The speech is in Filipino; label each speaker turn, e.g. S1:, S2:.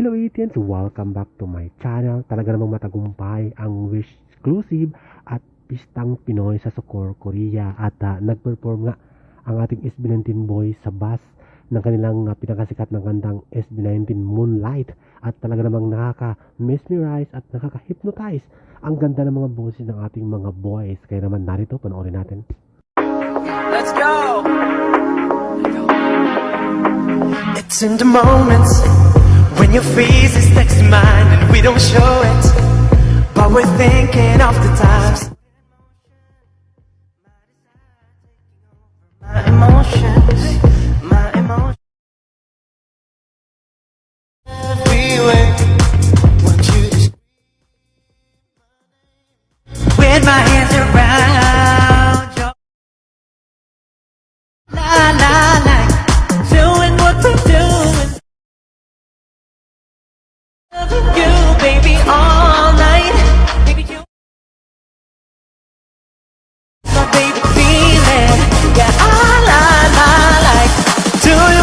S1: Hello Etians! Welcome back to my channel. Talaga namang matagumpay ang Wish Exclusive at Pistang Pinoy sa Sokor, Korea. At ah, nag-perform nga ang ating SB19 boys sa bus ng kanilang ah, pinakasikat ng kantang SB19 Moonlight. At talaga namang nakaka-mesmerize at nakaka-hypnotize ang ganda ng mga boses ng ating mga boys. Kaya naman narito, panoorin natin.
S2: Let's go.
S3: It's in the moments when your face is next to mine and we don't show it, but we're thinking of the times. My emotions, my emotions. With my hands around you, baby, all